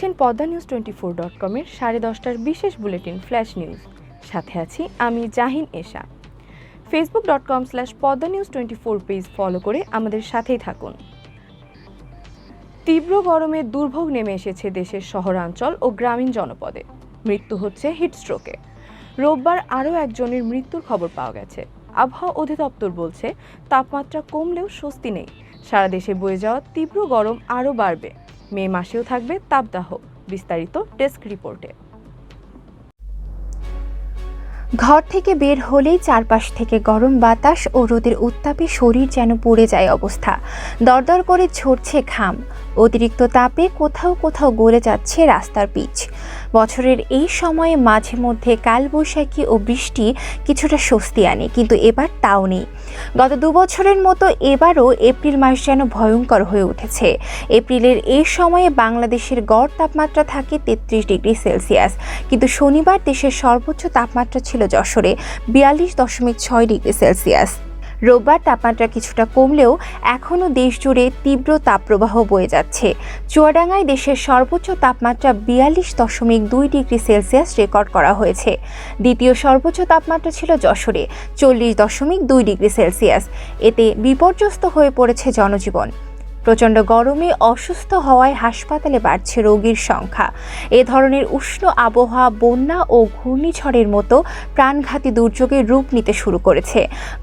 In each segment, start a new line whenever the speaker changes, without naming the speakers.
দেখছেন Padma news twenty four dot কমের সাড়ে দশটার বিশেষ বুলেটিন ফ্ল্যাশ নিউজ সাথে আছি আমি Zahin Esha Facebook dot com slash Padma news twenty four page follow করে আমাদের সাথেই থাকুন তীব্র গরমে দুর্ভোগ নেমে এসেছে দেশের শহরাঞ্চল ও গ্রামীণ জনপদে মৃত্যু হচ্ছে হিটস্ট্রোকে রোববার আরও একজনের মৃত্যুর খবর পাওয়া গেছে আবহাওয়া অধিদপ্তর বলছে তাপমাত্রা কমলেও স্বস্তি নেই সারা দেশে বয়ে যাওয়া তীব্র গরম আরও বাড়বে মে মাসেও থাকবে তাপদাহ বিস্তারিত ডেস্ক রিপোর্টে
ঘর থেকে বের হলেই চারপাশ থেকে গরম বাতাস ও রোদের উত্তাপে শরীর যেন পড়ে যায় অবস্থা দরদর করে ঝরছে ঘাম অতিরিক্ত তাপে কোথাও কোথাও গলে যাচ্ছে রাস্তার পিচ বছরের এই সময়ে মাঝে মধ্যে কালবৈশাখী ও বৃষ্টি কিছুটা স্বস্তি আনে কিন্তু এবার তাও নেই গত দুবছরের মতো এবারও এপ্রিল মাস যেন ভয়ঙ্কর হয়ে উঠেছে এপ্রিলের এই সময়ে বাংলাদেশের গড় তাপমাত্রা থাকে তেত্রিশ ডিগ্রি সেলসিয়াস কিন্তু শনিবার দেশের সর্বোচ্চ তাপমাত্রা ছিল যশোরে বিয়াল্লিশ দশমিক ছয় ডিগ্রি সেলসিয়াস রোববার তাপমাত্রা কিছুটা কমলেও এখনও দেশজুড়ে তীব্র তাপপ্রবাহ বয়ে যাচ্ছে চুয়াডাঙ্গায় দেশের সর্বোচ্চ তাপমাত্রা বিয়াল্লিশ দশমিক দুই ডিগ্রি সেলসিয়াস রেকর্ড করা হয়েছে দ্বিতীয় সর্বোচ্চ তাপমাত্রা ছিল যশোরে চল্লিশ দশমিক দুই ডিগ্রি সেলসিয়াস এতে বিপর্যস্ত হয়ে পড়েছে জনজীবন প্রচণ্ড গরমে অসুস্থ হওয়ায় হাসপাতালে বাড়ছে রোগীর সংখ্যা এ ধরনের উষ্ণ আবহাওয়া বন্যা ও ঘূর্ণিঝড়ের মতো প্রাণঘাতী দুর্যোগের রূপ নিতে শুরু করেছে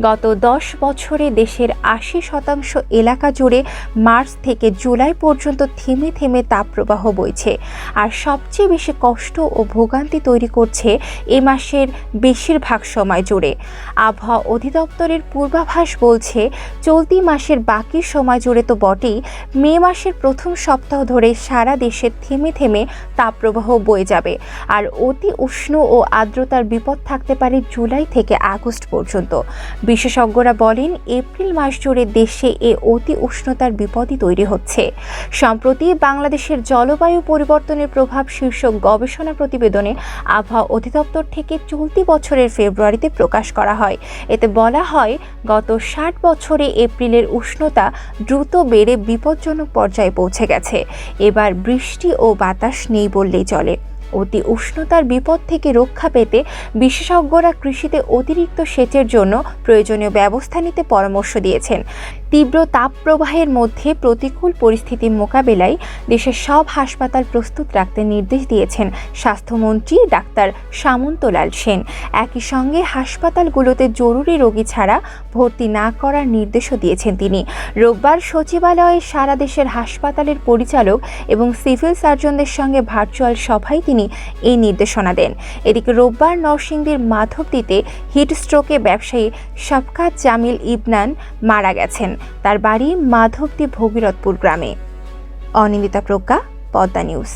গত দশ বছরে দেশের আশি শতাংশ এলাকা জুড়ে মার্চ থেকে জুলাই পর্যন্ত থেমে থেমে তাপপ্রবাহ বইছে আর সবচেয়ে বেশি কষ্ট ও ভোগান্তি তৈরি করছে এ মাসের বেশিরভাগ সময় জুড়ে আবহাওয়া অধিদপ্তরের পূর্বাভাস বলছে চলতি মাসের বাকি সময় জুড়ে তো বটেই অনুযায়ী মে মাসের প্রথম সপ্তাহ ধরে সারা দেশে থেমে থেমে তাপপ্রবাহ বয়ে যাবে আর অতি উষ্ণ ও আর্দ্রতার বিপদ থাকতে পারে জুলাই থেকে আগস্ট পর্যন্ত বিশেষজ্ঞরা বলেন এপ্রিল মাস জুড়ে দেশে এ অতি উষ্ণতার বিপদই তৈরি হচ্ছে সম্প্রতি বাংলাদেশের জলবায়ু পরিবর্তনের প্রভাব শীর্ষক গবেষণা প্রতিবেদনে আবহাওয়া অধিদপ্তর থেকে চলতি বছরের ফেব্রুয়ারিতে প্রকাশ করা হয় এতে বলা হয় গত ষাট বছরে এপ্রিলের উষ্ণতা দ্রুত বেড়ে বিপজ্জনক পর্যায়ে পৌঁছে গেছে এবার বৃষ্টি ও বাতাস নেই বললেই চলে অতি উষ্ণতার বিপদ থেকে রক্ষা পেতে বিশেষজ্ঞরা কৃষিতে অতিরিক্ত সেচের জন্য প্রয়োজনীয় ব্যবস্থা নিতে পরামর্শ দিয়েছেন তীব্র তাপপ্রবাহের মধ্যে প্রতিকূল পরিস্থিতি মোকাবেলায় দেশের সব হাসপাতাল প্রস্তুত রাখতে নির্দেশ দিয়েছেন স্বাস্থ্যমন্ত্রী ডাক্তার সামন্তলাল সেন একই সঙ্গে হাসপাতালগুলোতে জরুরি রোগী ছাড়া ভর্তি না করার নির্দেশও দিয়েছেন তিনি রোববার সচিবালয়ে সারা দেশের হাসপাতালের পরিচালক এবং সিভিল সার্জনদের সঙ্গে ভার্চুয়াল সভায় তিনি এই নির্দেশনা দেন এদিকে রোববার নরসিংদীর মাধবদীতে স্ট্রোকে ব্যবসায়ী সবকাত জামিল ইবনান মারা গেছেন তার বাড়ি মাধবদী ভগীরথপুর গ্রামে অনিন্দিতা প্রজ্ঞা পদ্মা নিউজ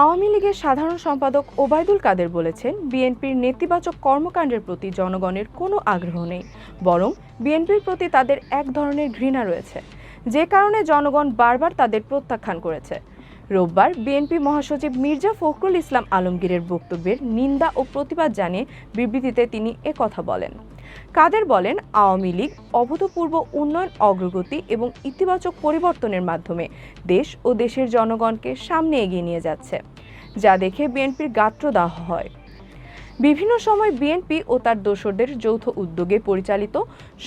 আওয়ামী লীগের সাধারণ সম্পাদক ওবায়দুল কাদের বলেছেন বিএনপির নেতিবাচক কর্মকাণ্ডের প্রতি জনগণের কোনো আগ্রহ নেই বরং বিএনপির প্রতি তাদের এক ধরনের ঘৃণা রয়েছে যে কারণে জনগণ বারবার তাদের প্রত্যাখ্যান করেছে রোববার বিএনপি মহাসচিব মির্জা ফখরুল ইসলাম আলমগীরের বক্তব্যের নিন্দা ও প্রতিবাদ জানিয়ে বিবৃতিতে তিনি একথা বলেন কাদের বলেন আওয়ামী লীগ অভূতপূর্ব উন্নয়ন অগ্রগতি এবং ইতিবাচক পরিবর্তনের মাধ্যমে দেশ ও দেশের জনগণকে সামনে এগিয়ে নিয়ে যাচ্ছে যা দেখে বিএনপির গাত্রদাহ হয় বিভিন্ন সময় বিএনপি ও তার দোসরদের যৌথ উদ্যোগে পরিচালিত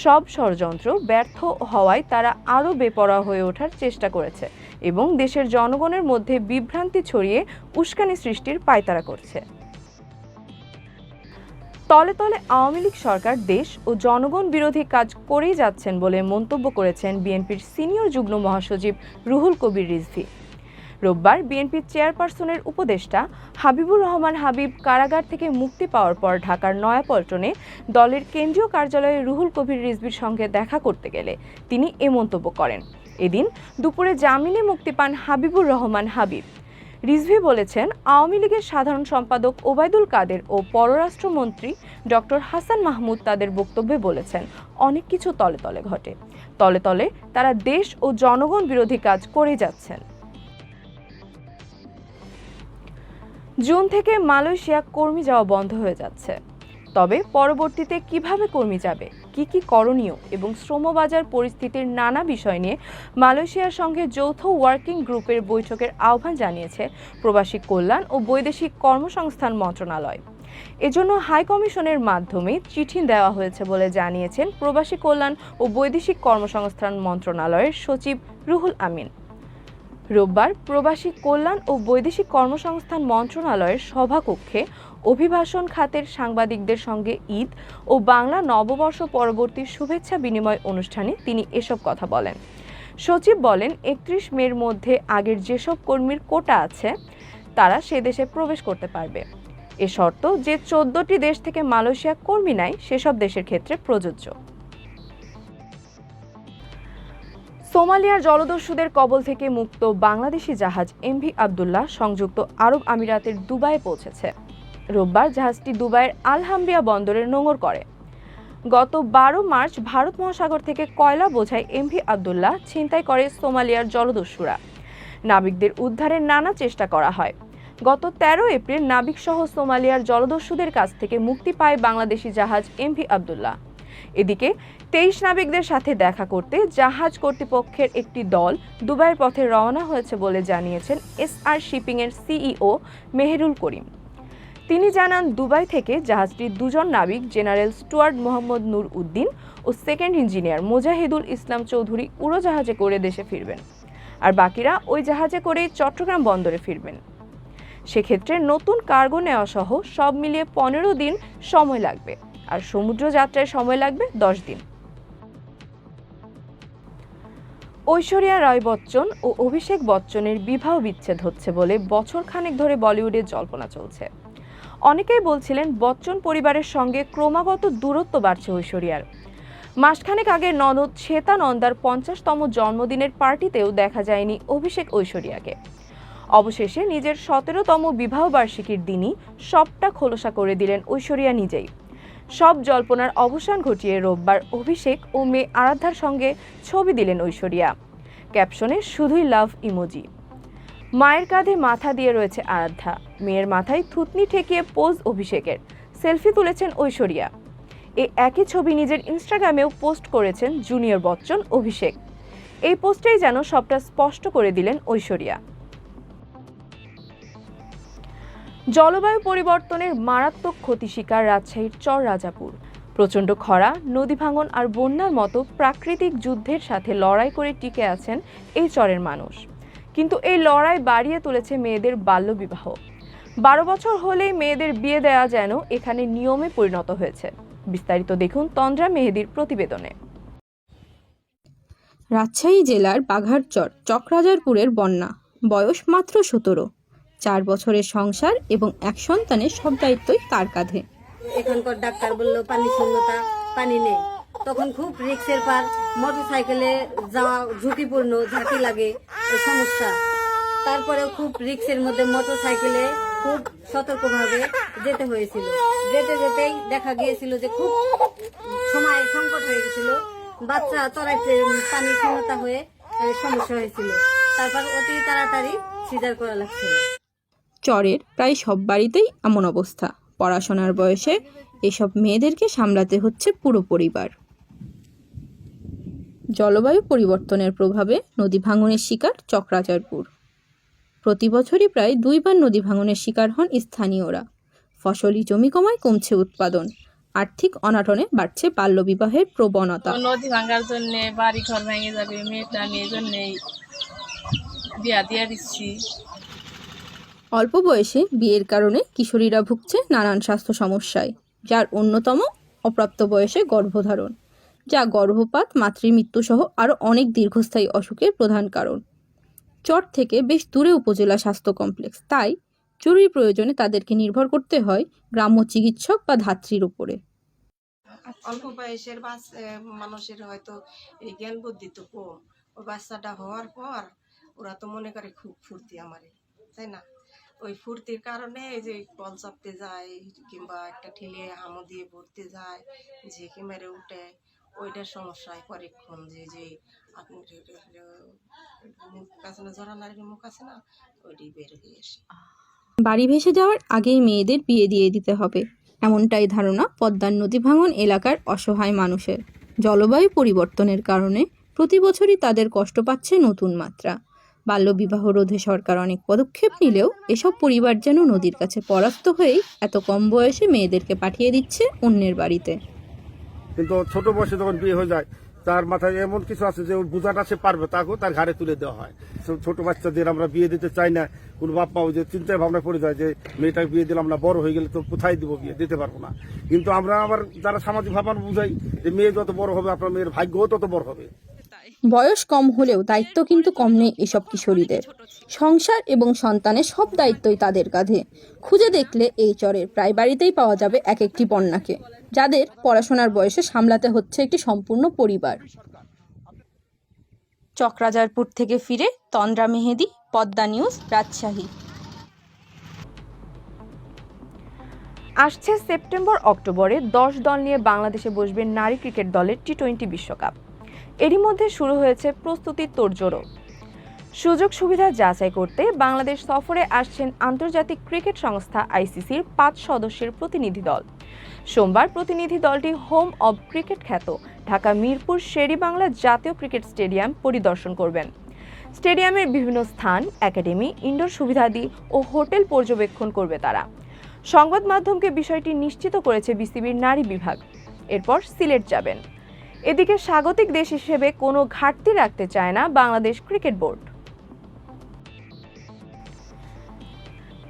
সব ষড়যন্ত্র ব্যর্থ হওয়ায় তারা আরও বেপরা হয়ে ওঠার চেষ্টা করেছে এবং দেশের জনগণের মধ্যে বিভ্রান্তি ছড়িয়ে উস্কানি সৃষ্টির পায়তারা করছে তলে তলে আওয়ামী লীগ সরকার দেশ ও জনগণ বিরোধী কাজ করেই যাচ্ছেন বলে মন্তব্য করেছেন বিএনপির সিনিয়র যুগ্ম মহাসচিব রুহুল কবির রিজভি রোববার বিএনপির চেয়ারপারসনের উপদেষ্টা হাবিবুর রহমান হাবিব কারাগার থেকে মুক্তি পাওয়ার পর ঢাকার নয়াপল্টনে দলের কেন্দ্রীয় কার্যালয়ে রুহুল কবির রিজভির সঙ্গে দেখা করতে গেলে তিনি এ মন্তব্য করেন এদিন দুপুরে জামিনে মুক্তি পান হাবিবুর রহমান হাবিব রিজভি বলেছেন আওয়ামী লীগের সাধারণ সম্পাদক ওবায়দুল কাদের ও পররাষ্ট্রমন্ত্রী ডক্টর হাসান মাহমুদ তাদের বক্তব্যে বলেছেন অনেক কিছু তলে তলে ঘটে তলে তলে তারা দেশ ও জনগণ বিরোধী কাজ করে যাচ্ছেন জুন থেকে মালয়েশিয়া কর্মী যাওয়া বন্ধ হয়ে যাচ্ছে তবে পরবর্তীতে কিভাবে কর্মী যাবে কি কি করণীয় এবং শ্রমবাজার পরিস্থিতির নানা বিষয় নিয়ে মালয়েশিয়ার সঙ্গে যৌথ ওয়ার্কিং গ্রুপের বৈঠকের আহ্বান জানিয়েছে প্রবাসী কল্যাণ ও বৈদেশিক কর্মসংস্থান মন্ত্রণালয় এজন্য হাই কমিশনের মাধ্যমে চিঠি দেওয়া হয়েছে বলে জানিয়েছেন প্রবাসী কল্যাণ ও বৈদেশিক কর্মসংস্থান মন্ত্রণালয়ের সচিব রুহুল আমিন রোববার প্রবাসী কল্যাণ ও বৈদেশিক কর্মসংস্থান মন্ত্রণালয়ের সভাকক্ষে অভিবাসন খাতের সাংবাদিকদের সঙ্গে ঈদ ও বাংলা নববর্ষ পরবর্তী শুভেচ্ছা বিনিময় অনুষ্ঠানে তিনি এসব কথা বলেন সচিব বলেন একত্রিশ মের মধ্যে আগের যেসব কর্মীর কোটা আছে তারা সে দেশে প্রবেশ করতে পারবে এ শর্ত যে চোদ্দটি দেশ থেকে মালয়েশিয়া কর্মী নাই সেসব দেশের ক্ষেত্রে প্রযোজ্য সোমালিয়ার জলদস্যুদের কবল থেকে মুক্ত বাংলাদেশি জাহাজ এমভি আবদুল্লাহ সংযুক্ত আরব আমিরাতের দুবাই পৌঁছেছে রোববার জাহাজটি দুবাইয়ের আলহামবিয়া বন্দরের নোঙর করে গত বারো মার্চ ভারত মহাসাগর থেকে কয়লা বোঝায় এমভি আবদুল্লাহ ছিনতাই করে সোমালিয়ার জলদস্যুরা নাবিকদের উদ্ধারে নানা চেষ্টা করা হয় গত ১৩ এপ্রিল নাবিকসহ সোমালিয়ার জলদস্যুদের কাছ থেকে মুক্তি পায় বাংলাদেশি জাহাজ এমভি আবদুল্লাহ এদিকে তেইশ নাবিকদের সাথে দেখা করতে জাহাজ কর্তৃপক্ষের একটি দল দুবাইয়ের পথে রওনা হয়েছে বলে জানিয়েছেন এসআর শিপিংয়ের সিইও মেহেরুল করিম তিনি জানান দুবাই থেকে জাহাজটির দুজন নাবিক জেনারেল স্টুয়ার্ড মোহাম্মদ নূর উদ্দিন ও সেকেন্ড ইঞ্জিনিয়ার মোজাহিদুল ইসলাম চৌধুরী উড়োজাহাজে করে দেশে ফিরবেন আর বাকিরা ওই জাহাজে করে চট্টগ্রাম বন্দরে ফিরবেন সেক্ষেত্রে নতুন কার্গো নেওয়া সহ সব মিলিয়ে পনেরো দিন সময় লাগবে আর সমুদ্র যাত্রায় সময় লাগবে দশ দিন ঐশ্বরিয়া রায় বচ্চন ও অভিষেক বচ্চনের বিবাহ বিচ্ছেদ হচ্ছে বলে বছর খানেক ধরে বলিউডে জল্পনা চলছে অনেকেই বলছিলেন বচ্চন পরিবারের সঙ্গে ক্রমাগত দূরত্ব বাড়ছে ঐশ্বরিয়ার মাসখানেক আগে ননদ শ্বেতা নন্দার পঞ্চাশতম জন্মদিনের পার্টিতেও দেখা যায়নি অভিষেক ঐশ্বরিয়াকে অবশেষে নিজের সতেরোতম বিবাহবার্ষিকীর দিনই সবটা খোলসা করে দিলেন ঐশ্বরিয়া নিজেই সব জল্পনার অবসান ঘটিয়ে রোববার অভিষেক ও মেয়ে আরাধ্যার সঙ্গে ছবি দিলেন ঐশ্বরিয়া ক্যাপশনে শুধুই লাভ ইমোজি মায়ের কাঁধে মাথা দিয়ে রয়েছে আরাধ্যা মেয়ের মাথায় থুতনি ঠেকিয়ে পোজ অভিষেকের সেলফি তুলেছেন ঐশ্বরিয়া এই একই ছবি নিজের ইনস্টাগ্রামেও পোস্ট করেছেন জুনিয়র বচ্চন অভিষেক এই পোস্টেই যেন সবটা স্পষ্ট করে দিলেন ঐশ্বরিয়া জলবায়ু পরিবর্তনের মারাত্মক ক্ষতি শিকার রাজশাহীর চর রাজাপুর প্রচণ্ড খরা নদী ভাঙন আর বন্যার মতো প্রাকৃতিক যুদ্ধের সাথে লড়াই করে টিকে আছেন এই চরের মানুষ কিন্তু এই লড়াই বাড়িয়ে তুলেছে মেয়েদের বাল্যবিবাহ বারো বছর হলেই মেয়েদের বিয়ে দেওয়া যেন এখানে নিয়মে পরিণত হয়েছে বিস্তারিত দেখুন তন্দ্রা মেহেদির প্রতিবেদনে
রাজশাহী জেলার বাঘারচর চক্রাজারপুরের বন্যা বয়স মাত্র সতেরো চার বছরের সংসার এবং এক সন্তানের সব দায়িত্বই তার কাঁধে এখানকার ডাক্তার বলল পানি শূন্যতা পানি নেই তখন খুব রিক্সের পার মোটর সাইকেলে যাওয়া ঝুঁকিপূর্ণ ঝাঁকি লাগে সমস্যা তারপরে খুব রিক্সের মধ্যে মোটর সাইকেলে খুব সতর্কভাবে যেতে হয়েছিল যেতে যেতেই দেখা গিয়েছিল যে খুব
সময় সংকট হয়ে গেছিল
বাচ্চা চড়াইতে পানি ক্ষমতা হয়ে সমস্যা হয়েছিল
তারপর
অতি তাড়াতাড়ি সিজার করা লাগছিল
চরের প্রায় সব বাড়িতেই এমন অবস্থা পড়াশোনার বয়সে এসব মেয়েদেরকে সামলাতে হচ্ছে পুরো পরিবার জলবায়ু পরিবর্তনের প্রভাবে নদী ভাঙনের শিকার চক্রাচারপুর প্রতি বছরই প্রায় দুইবার নদী ভাঙনের শিকার হন স্থানীয়রা ফসলি জমি কমায় কমছে উৎপাদন আর্থিক অনাটনে বাড়ছে বাল্যবিবাহের প্রবণতা
নদী ভাঙার জন্য বাড়ি ঘর ভেঙে যাবে মেয়েটা মেয়ের জন্য বিয়া দিয়ে দিচ্ছি
অল্প বয়সে বিয়ের কারণে কিশোরীরা ভুগছে নানান স্বাস্থ্য সমস্যায় যার অন্যতম অপ্রাপ্ত বয়সে গর্ভধারণ যা গর্ভপাত মাতৃমৃত্যুসহ আরও অনেক দীর্ঘস্থায়ী অসুখের প্রধান কারণ চট থেকে বেশ দূরে উপজেলা স্বাস্থ্য কমপ্লেক্স তাই জরুরি প্রয়োজনে তাদেরকে নির্ভর করতে হয় গ্রাম্য চিকিৎসক বা ধাত্রীর উপরে
অল্প বয়সের বাস মানুষের হয়তো এই জ্ঞান বুদ্ধি তো কম ওই বাচ্চাটা হওয়ার পর ওরা তো মনে করে খুব ফুর্তি আমারে তাই না ওই ফুর্তির কারণে এই যে কল চাপতে যায় কিংবা একটা ঠেলে হামো দিয়ে ভরতে যায় ঝেঁকে মেরে উঠে ওইটার
সমস্যা হয় যে যে আপনি মুখ আছে না জরা নারীর মুখ আছে না ওইটি বের হয়ে আসে
বাড়ি ভেসে যাওয়ার আগেই মেয়েদের বিয়ে দিয়ে দিতে হবে এমনটাই ধারণা পদ্মার নদী ভাঙন এলাকার অসহায় মানুষের জলবায়ু পরিবর্তনের কারণে প্রতি বছরই তাদের কষ্ট পাচ্ছে নতুন মাত্রা বাল্যবিবাহ রোধে সরকার অনেক পদক্ষেপ নিলেও এসব পরিবার যেন নদীর কাছে পরাস্ত হয়েই এত কম বয়সে মেয়েদেরকে পাঠিয়ে দিচ্ছে অন্যের বাড়িতে
কিন্তু ছোট বয়সে যখন বিয়ে হয়ে যায় তার মাথায় এমন কিছু আছে যে ওর বোঝাটা সে পারবে তাকেও তার ঘাড়ে তুলে দেওয়া হয় ছোট বাচ্চাদের আমরা বিয়ে দিতে চাই না কোনো বাপ মাও যে চিন্তায় ভাবনা পড়ে যায় যে মেয়েটাকে বিয়ে দিলাম না বড় হয়ে গেলে তো কোথায় দিব বিয়ে দিতে পারবো না কিন্তু আমরা আবার যারা সামাজিক ভাবনা বুঝাই যে মেয়ে যত বড় হবে
আপনার মেয়ের ভাগ্যও তত বড় হবে বয়স কম হলেও দায়িত্ব কিন্তু কম নেই এসব কিশোরীদের সংসার এবং সন্তানের সব দায়িত্বই তাদের কাঁধে খুঁজে দেখলে এই চরের প্রায় বাড়িতেই পাওয়া যাবে এক একটি বন্যাকে যাদের পড়াশোনার বয়সে সামলাতে হচ্ছে একটি সম্পূর্ণ পরিবার চক্রাজারপুর থেকে ফিরে তন্দ্রা মেহেদি পদ্মা নিউজ রাজশাহী
আসছে সেপ্টেম্বর অক্টোবরে দশ দল নিয়ে বাংলাদেশে বসবে নারী ক্রিকেট দলের টি টোয়েন্টি বিশ্বকাপ এরই মধ্যে শুরু হয়েছে প্রস্তুতি তোড়জোড়ও সুযোগ সুবিধা যাচাই করতে বাংলাদেশ সফরে আসছেন আন্তর্জাতিক ক্রিকেট সংস্থা আইসিসির পাঁচ সদস্যের প্রতিনিধি দল সোমবার প্রতিনিধি দলটি হোম অব ক্রিকেট খ্যাত ঢাকা মিরপুর শেরি বাংলা জাতীয় ক্রিকেট স্টেডিয়াম পরিদর্শন করবেন স্টেডিয়ামের বিভিন্ন স্থান একাডেমি ইনডোর সুবিধাদি ও হোটেল পর্যবেক্ষণ করবে তারা সংবাদ মাধ্যমকে বিষয়টি নিশ্চিত করেছে বিসিবির নারী বিভাগ এরপর সিলেট যাবেন এদিকে স্বাগতিক দেশ হিসেবে কোনো ঘাটতি রাখতে চায় না বাংলাদেশ ক্রিকেট বোর্ড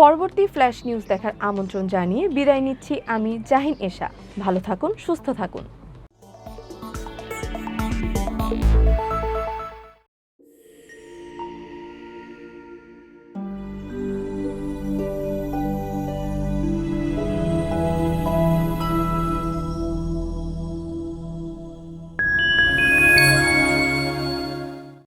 পরবর্তী ফ্ল্যাশ নিউজ দেখার আমন্ত্রণ জানিয়ে বিদায় নিচ্ছি আমি জাহিন এশা ভালো থাকুন সুস্থ থাকুন